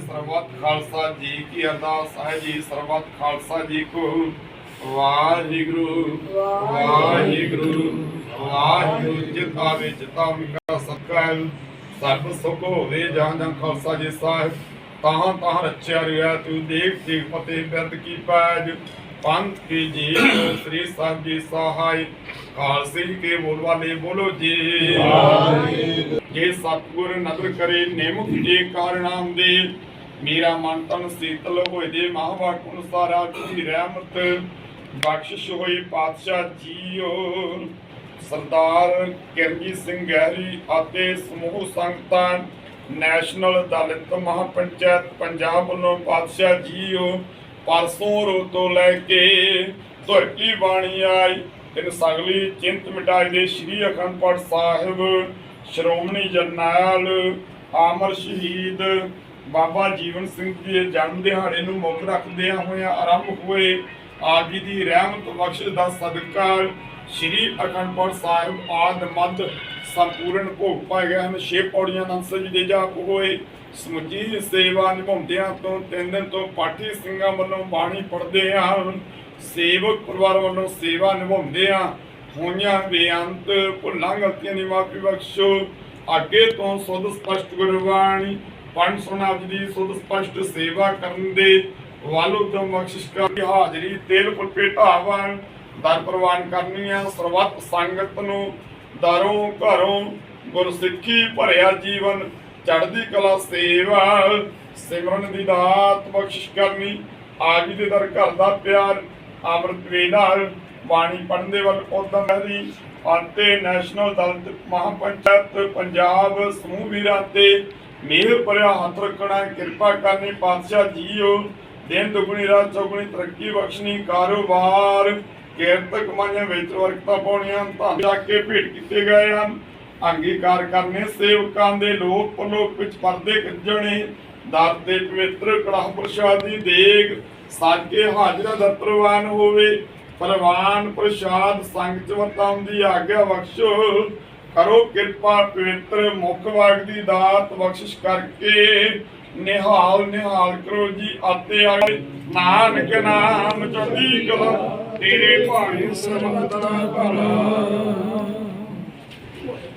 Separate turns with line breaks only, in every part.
ਸਰਬੱਤ ਖਾਲਸਾ ਜੀ ਕੀ ਅਰਦਾਸ ਹੈ ਜੀ, ਸਰਬੱਤ ਖਾਲਸਾ ਜੀ ਕੋ। ਵਾਹਿਗੁਰੂ ਵਾਹਿਗੁਰੂ ਵਾਹਿਗੁਰੂ, ਜਿਤਾ ਵਿੱਚ ਤਾਂ ਵਿਕਾ ਸਕਲ। ਸਰਬ ਸੁਖ ਹੋਵੇ ਜਾਂ ਜਾਂ ਖਾਲਸਾ ਜੀ ਸਾਹਿਬ। ਤਾਹਾਂ ਤਾਹਾਂ ਰਚਿਆ ਰਿਆ ਤੂੰ ਦੇਖ ਦੇਖ ਪਤੇ ਬਿਰਦ ਕੀ ਪੈਜ। ਪੰਥ ਕੀ ਜੀ ਸ੍ਰੀ ਸਾਹਿਬ ਜੀ ਸਹਾਈ। ਖਾਲਸੇ ਕੇ ਬੋਲ ਵਾਲੇ ਬੋਲੋ ਜੀ। ਜੇ ਸਤਿਗੁਰ ਨਦਰ ਕਰੇ ਨਿਮਕ ਜੇ ਕਾਰਨਾਮ ਦੇ ਮੇਰਾ ਮਨ ਤਨ ਸੀਤਲ ਹੋਏ ਦੇ ਮਹਾਵਾਕ ਅਨੁਸਾਰਾ ਜੀ ਰਹਿਮਤ। ਬਖਸ਼ਿਸ਼ ਹੋਈ ਪਾਤਸ਼ਾਹ ਜੀਓ। ਸਰਦਾਰ ਕਿਰਜੀ ਸਿੰਘ ਗਹਿਰੀ ਅਤੇ ਸਮੂਹ ਸੰਗਤਾਂ ਨੈਸ਼ਨਲ ਦਲਿਤ ਮਹਾਪੰਚਾਇਤ ਪੰਜਾਬ ਵੱਲੋਂ ਪਾਤਸ਼ਾਹ ਜੀਓ ਪਰਸੋਂ ਰੋ ਤੋਂ ਲੈ ਕੇ ਧੁਰ ਕੀ ਬਾਣੀ ਆਈ। ਤਿਨ ਸਗਲੀ ਚਿੰਤ ਮਿਟਾਈ ਦੇ ਸ੍ਰੀ ਅਖੰਡ ਪਾਠ ਸਾਹਿਬ, ਸ਼੍ਰੋਮਣੀ ਜਰਨੈਲ, ਆਮਰ ਸ਼ਹੀਦ, ਬਾਬਾ ਜੀਵਨ ਸਿੰਘ ਜੀ ਦੇ ਜਨਮ ਦਿਹਾੜੇ ਨੂੰ ਮੁੱਖ ਰੱਖਦਿਆਂ ਹੋਇਆਂ ਆਰੰਭ ਹੋਏ ਆਪ ਜੀ ਦੀ ਰਹਿਮਤ ਬਖਸ਼ਿਸ਼ ਦਾ ਸਦਕਾ ਸ੍ਰੀ ਅਖੰਡ ਪਾਠ ਸਾਹਿਬ ਆਦ ਮਦ ਸੰਪੂਰਨ ਭੋਗ ਪਾਏ ਗਏ ਹਨ। ਛੇ ਪੌੜੀਆਂ ਦਾ ਅੰਸਰ ਦੇ ਜਾਪ ਹੋਏ। ਸਮੁੱਚੀ ਸੇਵਾ ਨਿਭਾਉਂਦਿਆਂ ਤੋਂ ਤਿੰਨ ਦਿਨ ਤੋਂ ਪਾਠੀ ਸਿੰਘਾਂ ਵੱਲੋਂ ਬਾਣੀ ਪੜ੍ਹਦੇ ਹਨ। ਸੇਵਕ ਪਰਿਵਾਰ ਵੱਲੋਂ ਸੇਵਾ ਨਿਭਾਉਂਦੇ ਆ ਹੋਈਆਂ ਬੇਅੰਤ ਭੁੱਲਾਂ, ਗਲਤੀਆਂ ਦੀ ਮਾਫੀ ਬਖਸ਼ੋ। ਅੱਗੇ ਤੋਂ ਸੁਧ ਸਪਸ਼ਟ ਗੁਰਬਾਣੀ ਪੰਜ ਸੁਣਾ ਦੀ ਸੁਧ ਸਪਸ਼ਟ ਸੇਵਾ ਕਰਨ ਦੇ ਵਾਲੋ ਤੋਂ ਬਖਸ਼ਿਸ਼ ਕਰ ਹਾਜ਼ਰੀ, ਤੇਲ ਫੁੱਟੇ ਦਰ ਪ੍ਰਵਾਨ ਕਰਨੀਆਂ, ਸਰਬੱਤ ਸੰਗਤ ਨੂੰ ਦਰੋਂ ਘਰੋਂ ਗੁਰਸਿੱਖੀ ਭਰਿਆ ਜੀਵਨ, ਚੜ੍ਹਦੀ ਕਲਾ ਸੇਵਾ, ਸਿਮਰਨ ਦੀ ਦਾਤ ਬਖਸ਼ਿਸ਼ ਕਰਨੀ ਆਜ ਦੇ ਦਰ ਘਰ ਦਾ ਪਿਆਰ ਅੰਮ੍ਰਿਤ ਵੇਲਾ ਬਾਣੀ ਪੜ੍ਹਨ ਦੇ ਵੱਲ ਉਦਮ ਦੀ ਅਤੇ ਨੈਸ਼ਨਲ ਦਲਿਤ ਮਹਾਪੰਚਾਇਤ ਪੰਜਾਬ ਸਮੂਹ ਵੀਰਾਂ ਤੇ ਮੇਰ ਭਰਿਆ ਹੱਥ ਰੱਖਣਾ ਕਿਰਪਾ ਕਰਨੀ, ਪਾਤਸ਼ਾਹ ਜੀਓ, ਦਿਨ ਦੁਗਣੀ, ਰਾਤ ਚੌਗਣੀ, ਤਰੱਕੀ ਬਖਸ਼ਣੀ, ਕਾਰੋਬਾਰ ਕੀਰਤਕ ਕਮਾਈਆਂ ਵਿੱਚ ਵਰਕਤਾ ਪਾਉਣੀਆਂ ਤਾਂ ਜਾ ਕੇ ਭੇਟ ਕੀਤੇ ਗਏ ਹਨ। ਅੰਗੀਕਾਰ ਕਰਨੇ, ਸੇਵਕਾਂ ਦੇ ਲੋਕ ਪਲੋਕ ਵਿੱਚ ਪਰਦੇ ਕੱਜਣੇ ਦਰ ਤੇ ਪਵਿੱਤਰ ਕੜਾਹ ਪ੍ਰਸ਼ਾਦ ਦੀ ਦੇਗ ਸੱਜ ਹਾਜ਼ਰਾ ਦਾ ਪ੍ਰਵਾਨ ਹੋਵੇ। ਪ੍ਰਵਾਨ ਪ੍ਰਸ਼ਾਦ ਸੰਗ ਚ ਵਰਤਾਉਣ ਦੀ ਆਗਿਆ ਬਖਸ਼ੋ। ਕਰੋ ਕਿਰਪਾ ਪਵਿੱਤਰ ਮੁਖ ਵਾਗ ਦੀ ਦਾਤ ਬਖਸ਼ਿਸ਼ ਕਰਕੇ। ਨਿਹਾਲ ਨਿਹਾਲ ਕਰੋ ਜੀ ਆਤੇ ਆਏ ਨਾਨਕ ਨਾਮ ਚੜ੍ਹਦੀ ਕਲਾ। ਤੇਰੇ ਭਾਣੇ ਸਰਬਤ ਭਲਾ।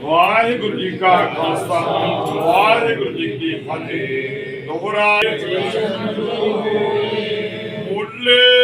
ਵਾਹਿਗੁਰੂ ਜੀ ਕਾ ਖਾਲਸਾ। ਵਾਹਿਗੁਰੂ ਜੀ ਕੀ ਫਤਿਹ। ਦੋਹਰਾ ਮੁੱਲੇ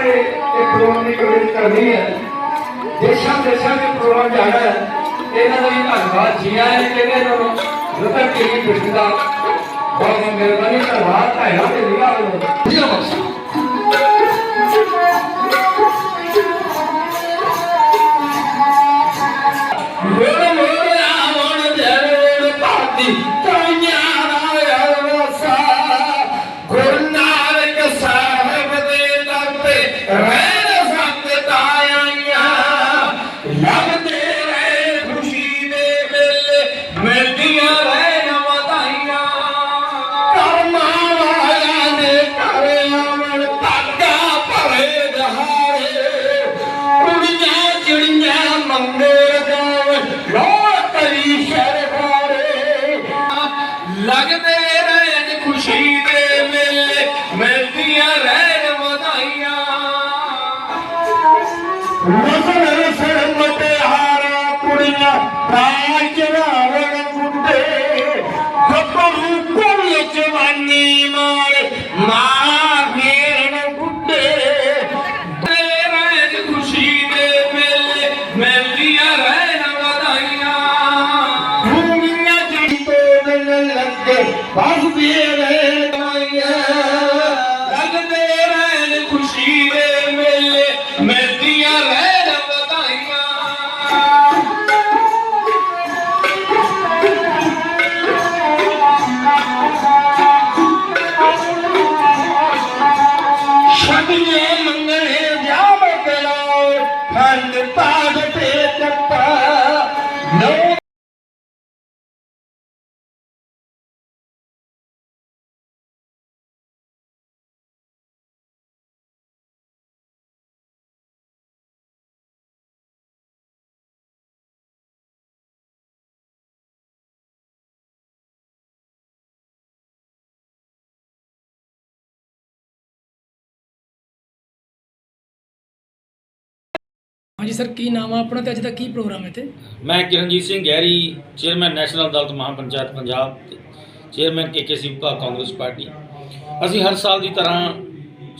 ਸਾਰੇ ਇਹ ਪ੍ਰੋਗਰਾਮ ਦੀ ਕਵਰੇਜ ਕਰਨੀ ਹੈ। ਦੇਸ਼ਾਂ ਦੇਸ਼ਾਂ ਦੇ ਪ੍ਰੋਗਰਾਮ ਜਾਣਾ ਹੈ। ਇਹਨਾਂ ਦਾ ਵੀ ਧੰਨਵਾਦ। ਜੀ ਆਇਆਂ ਨੇ ਇਹਨਾਂ ਨੂੰ ਰਮਨ ਜੀ ਬਠਿੰਡਾ ਬਹੁਤ ਮਿਹਰਬਾਨੀ, ਧੰਨਵਾਦ। ਭਾਈਆਂ ਤੇ ਨਿਗਾਹ ਵੱਲੋਂ ਜੀ ਬਖਸ਼
ਲੱਗਦੇ ਰਹਿਣ ਖੁਸ਼ੀ ਦੇ ਮੇਲੇ, ਮਿਲਦੀਆਂ ਰਹਿਣ ਵਧਾਈਆਂ।
ਨਸਲ ਸਿਰ ਮਟਿਆਰਾ, ਕੁੜੀਆਂ ਰਾਜ ਚੜਾਵਣ ਮੁੰਡੇ। ਗੱਭਰੂ ਕੋਲ ਜਵਾਨੀ ਮਾਰ ਮਾਂ ਵਸਦੇ ਰਹੇ
ਹਾਂਜੀ ਸਰ, ਕੀ ਨਾਮ ਆ ਆਪਣਾ ਤੇ ਅੱਜ ਦਾ ਕੀ ਪ੍ਰੋਗਰਾਮ ਹੈ ਤੇ
ਮੈਂ ਕਿਰਨਜੀਤ ਸਿੰਘ ਗਹਿਰੀ, ਚੇਅਰਮੈਨ ਨੈਸ਼ਨਲ ਅਦਾਲਤ ਮਹਾਪੰਚਾਇਤ ਪੰਜਾਬ ਤੇ ਚੇਅਰਮੈਨ ਕੇਕੇਸੀ ਵਿਭਾਗ ਕਾਂਗਰਸ ਪਾਰਟੀ। ਅਸੀਂ ਹਰ ਸਾਲ ਦੀ ਤਰ੍ਹਾਂ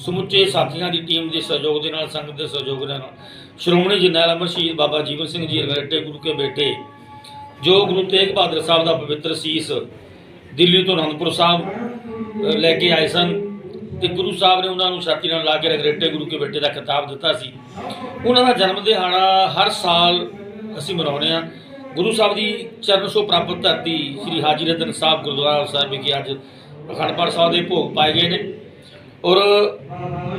ਸਮੁੱਚੇ ਸਾਥੀਆਂ ਦੀ ਟੀਮ ਦੇ ਸਹਿਯੋਗ ਦੇ ਨਾਲ, ਸੰਗਤ ਦੇ ਸਹਿਯੋਗ ਦੇ ਨਾਲ ਸ਼੍ਰੋਮਣੀ ਜਰਨੈਲ ਅਮਰ ਸ਼ਹੀਦ ਬਾਬਾ ਜੀਵਨ ਸਿੰਘ ਜੀ ਰਗੜਟੇ ਗੁਰੂ ਕੇ ਬੇਟੇ, ਜੋ ਗੁਰੂ ਤੇਗ ਬਹਾਦਰ ਸਾਹਿਬ ਦਾ ਪਵਿੱਤਰ ਸੀਸ ਦਿੱਲੀ ਤੋਂ ਅਨੰਦਪੁਰ ਸਾਹਿਬ ਲੈ ਕੇ ਆਏ ਸਨ। ਤੇ ਗੁਰੂ ਸਾਹਿਬ ਨੇ ਉਹਨਾਂ ਨੂੰ ਛਾਤੀ ਨਾਲ ਲਾ ਕੇ ਰਗਰੇਟੇ ਗੁਰੂ ਕੇ ਬੇਟੇ ਦਾ ਖਿਤਾਬ ਦਿੱਤਾ ਸੀ। ਉਹਨਾਂ ਦਾ ਜਨਮ ਦਿਹਾੜਾ ਹਰ ਸਾਲ ਅਸੀਂ ਮਨਾਉਂਦੇ ਆ ਗੁਰੂ ਸਾਹਿਬ ਦੀ ਚਰਨ ਸ਼ੋ ਪ੍ਰਾਪਤ ਧਰਤੀ ਸ੍ਰੀ ਹਾਜੀ ਰਤਨ ਸਾਹਿਬ ਗੁਰਦੁਆਰਾ ਸਾਹਿਬ ਵਿਖੇ ਅੱਜ ਅਖੰਡ ਪਾਠ ਸਾਹਿਬ ਦੇ ਭੋਗ ਪਾਏ ਗਏ ਨੇ। ਔਰ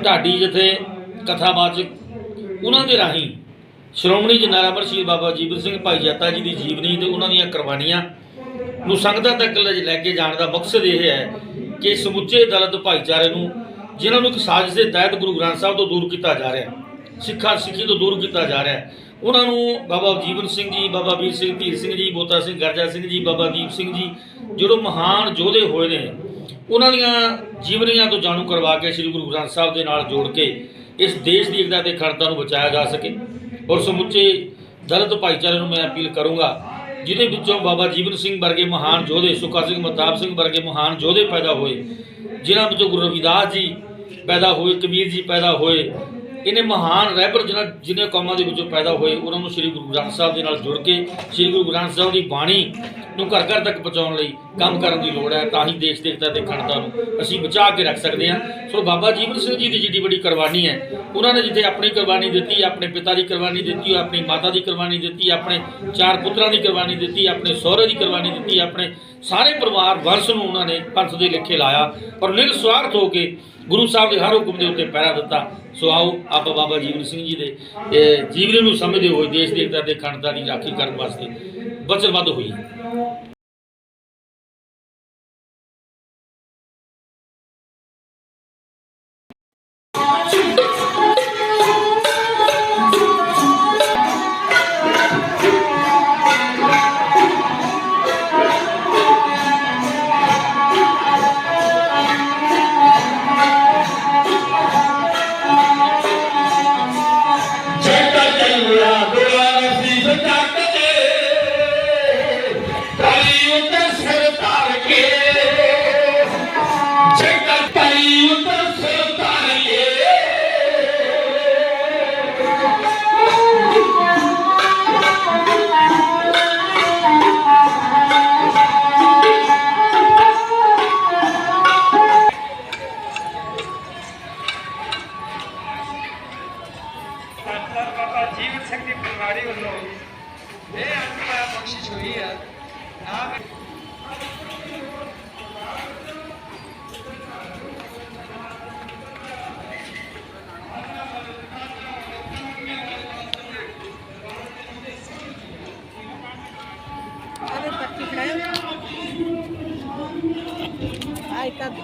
ਢਾਡੀ ਜਿੱਥੇ ਕਥਾਵਾਚਕ ਉਹਨਾਂ ਦੇ ਰਾਹੀਂ ਸ਼੍ਰੋਮਣੀ ਜਰਨੈਲ ਅਮਰ ਬਾਬਾ ਜੀਵਨ ਸਿੰਘ ਭਾਈ ਜੱਤਾ ਜੀ ਦੀ ਜੀਵਨੀ ਤੇ ਉਹਨਾਂ ਦੀਆਂ ਕੁਰਬਾਨੀਆਂ ਨੂੰ ਸੰਗਤਾਂ ਤੱਕ ਲੈ ਲੈ ਕੇ ਜਾਣ ਦਾ ਮਕਸਦ ਇਹ ਹੈ ਕਿ ਸਮੁੱਚੇ ਦਲਿਤ ਭਾਈਚਾਰੇ ਨੂੰ, ਜਿਨ੍ਹਾਂ ਨੂੰ ਇੱਕ ਸਾਜ਼ਿਸ਼ ਦੇ ਤਹਿਤ ਗੁਰੂ ਗ੍ਰੰਥ ਸਾਹਿਬ ਤੋਂ ਦੂਰ ਕੀਤਾ ਜਾ ਰਿਹਾ ਸਿੱਖਾਂ, ਸਿੱਖੀ ਤੋਂ ਦੂਰ ਕੀਤਾ ਜਾ ਰਿਹਾ ਉਹਨਾਂ ਨੂੰ ਬਾਬਾ ਜੀਵਨ ਸਿੰਘ ਜੀ, ਬਾਬਾ ਵੀਰ ਸਿੰਘ, ਧੀਰ ਸਿੰਘ ਜੀ, ਬੋਤਾ ਸਿੰਘ, ਗਰਜਾ ਸਿੰਘ ਜੀ, ਬਾਬਾ ਦੀਪ ਸਿੰਘ ਜੀ, ਜਿਹੜੇ ਮਹਾਨ ਯੋਧੇ ਹੋਏ ਨੇ, ਉਹਨਾਂ ਦੀਆਂ ਜੀਵਨੀਆਂ ਤੋਂ ਜਾਣੂ ਕਰਵਾ ਕੇ ਸ੍ਰੀ ਗੁਰੂ ਗ੍ਰੰਥ ਸਾਹਿਬ ਦੇ ਨਾਲ ਜੋੜ ਕੇ ਇਸ ਦੇਸ਼ ਦੀ ਏਕਤਾ ਤੇ ਅਖੰਡਤਾ ਨੂੰ ਬਚਾਇਆ ਜਾ ਸਕੇ। ਔਰ ਸਮੁੱਚੇ ਦਲਿਤ ਭਾਈਚਾਰੇ ਨੂੰ ਮੈਂ ਅਪੀਲ ਕਰੂੰਗਾ ਜਿਹਦੇ ਵਿੱਚੋਂ ਬਾਬਾ ਜੀਵਨ ਸਿੰਘ ਵਰਗੇ ਮਹਾਨ ਯੋਧੇ, ਸੁਖਾ ਸਿੰਘ ਮਤਾਬ ਸਿੰਘ ਵਰਗੇ ਮਹਾਨ ਯੋਧੇ ਪੈਦਾ ਹੋਏ, ਜਿਨ੍ਹਾਂ ਵਿੱਚੋਂ ਗੁਰੂ ਰਵਿਦਾਸ ਜੀ ਪੈਦਾ ਹੋਏ, ਕਬੀਰ ਜੀ ਪੈਦਾ ਹੋਏ ਇਹਨੇ ਮਹਾਨ ਰਹਿਬਰ ਜਿਹਨਾਂ ਜਿਹਨੇ ਕੌਮਾਂ ਦੇ ਵਿੱਚੋਂ ਪੈਦਾ ਹੋਏ, ਉਹਨਾਂ ਨੂੰ ਸ੍ਰੀ ਗੁਰੂ ਗ੍ਰੰਥ ਸਾਹਿਬ ਦੇ ਨਾਲ ਜੁੜ ਕੇ, ਸ੍ਰੀ ਗੁਰੂ ਗ੍ਰੰਥ ਸਾਹਿਬ ਦੀ ਬਾਣੀ ਨੂੰ ਘਰ ਘਰ ਤੱਕ ਪਹੁੰਚਾਉਣ ਲਈ ਕੰਮ ਕਰਨ ਦੀ ਲੋੜ ਹੈ, ਤਾਂ ਹੀ ਦੇਸ਼ ਦੇ ਏਕਤਾ ਤੇ ਅਖੰਡਤਾ ਨੂੰ ਅਸੀਂ ਬਚਾ ਕੇ ਰੱਖ ਸਕਦੇ ਹਾਂ। ਸੋ ਬਾਬਾ ਜੀਵਨ ਸਿੰਘ ਜੀ ਦੀ ਜਿੱਡੀ ਵੱਡੀ ਕੁਰਬਾਨੀ ਹੈ। ਉਹਨਾਂ ਨੇ ਜਿੱਥੇ ਆਪਣੀ ਕੁਰਬਾਨੀ ਦਿੱਤੀ, ਆਪਣੇ ਪਿਤਾ ਦੀ ਕੁਰਬਾਨੀ ਦਿੱਤੀ, ਆਪਣੀ ਮਾਤਾ ਦੀ ਕੁਰਬਾਨੀ ਦਿੱਤੀ, ਆਪਣੇ ਚਾਰ ਪੁੱਤਰਾਂ ਦੀ ਕੁਰਬਾਨੀ ਦਿੱਤੀ, ਆਪਣੇ ਸਹੁਰੇ ਦੀ ਕੁਰਬਾਨੀ ਦਿੱਤੀ, ਆਪਣੇ ਸਾਰੇ ਪਰਿਵਾਰ ਵੰਸ਼ ਨੂੰ ਉਹਨਾਂ ਨੇ ਪੰਥ ਦੇ ਲੇਖੇ ਲਾਇਆ ਔਰ ਨਿਰਸਵਾਰਥ ਹੋ ਕੇ ਗੁਰੂ ਸਾਹਿਬ ਦੇ ਹਰ ਹੁਕਮ ਦੇ ਉੱਤੇ ਪਹਿਰਾ ਦਿੱਤਾ। ਸੋ ਆਓ ਆਪਾਂ ਬਾਬਾ ਜੀਵਨ ਸਿੰਘ ਜੀ ਦੇ ਜੀਵਨ ਨੂੰ ਸਮਝਦੇ ਹੋਏ ਦੇਸ਼ ਦੀ ਏਕਤਾ ਤੇ ਅਖੰਡਤਾ ਦੀ ਰਾਖੀ ਕਰਨ ਵਾਸਤੇ ਵਚਨਬੱਧ
ਹੋਈ।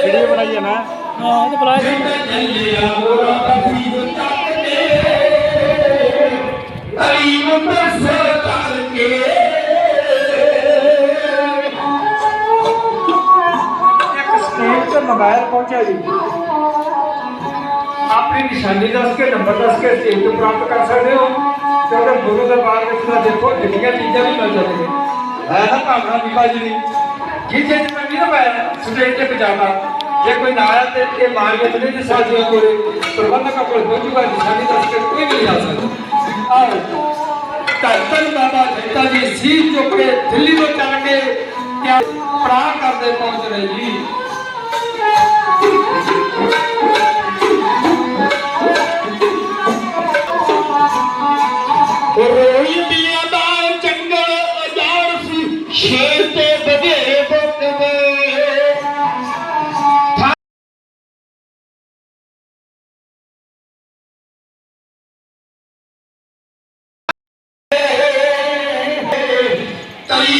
ਵੀਡੀਓ ਬਣਾਈ ਹੈ ਨਾ
ਹਾਂ ਤੇ ਬੁਲਾਇਆ
ਇੱਕ ਸਟੇਜ ਤੇ ਮੋਬਾਈਲ ਪਹੁੰਚਿਆ ਜੀ ਆਪਣੀ ਨਿਸ਼ਾਨੀ ਦੱਸ ਕੇ ਨੰਬਰ ਦੱਸ ਕੇ ਸਟੇਜ ਤੋਂ ਪ੍ਰਾਪਤ ਕਰ ਸਕਦੇ ਹੋ ਕਿਉਂਕਿ ਗੁਰੂ ਦੇ ਬਾਗ ਵਿੱਚ ਤਾਂ ਦੇਖੋ ਜਿੰਨੀਆਂ ਚੀਜ਼ਾਂ ਵੀ ਮਿਲ ਜਾਂਦੀਆਂ। ਹੈ ਨਾ ਭਾਵਨਾ ਬੀਬਾ ਜੀ ਦੀ ਜਿੱਥੇ ਜਿੱਥੇ ਮੈਂ ਨਹੀਂ ਪਾਇਆ ਸਟੇਜ ਤੇ ਪਜਾਮਾ, ਜੇ ਕੋਈ ਨਾ ਆਇਆ ਤੇ ਇਹ ਮਾਰੀਆਂ ਤੇ ਦੇ ਸਾਥੀਆਂ ਕੋਲੇ, ਪ੍ਰਬੰਧਕਾਂ ਕੋਲ ਪਹੁੰਚੂਗਾ ਨਿਸ਼ਾਨੀ ਦੱਸ ਕੇ ਕੋਈ ਵੀ ਨਹੀਂ ਆ ਸਕਦਾ। ਆਓ, ਧੰਨ ਬਾਬਾ ਜੱਟਾ ਜੀ, ਸੀਟ ਚੁੱਕ ਕੇ ਦਿੱਲੀ ਤੋਂ ਚੱਲ ਕੇ ਕਿਆ ਪ੍ਰਾਣ ਕਰਦੇ ਪਹੁੰਚ ਰਹੇ ਜੀ।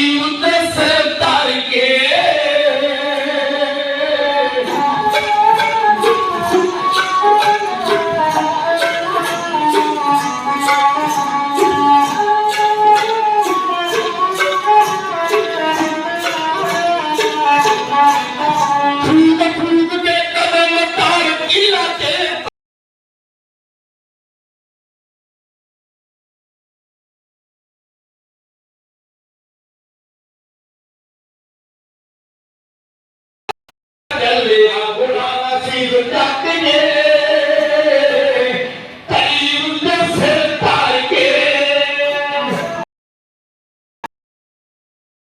ਤਲੀ ਉੱਤੇ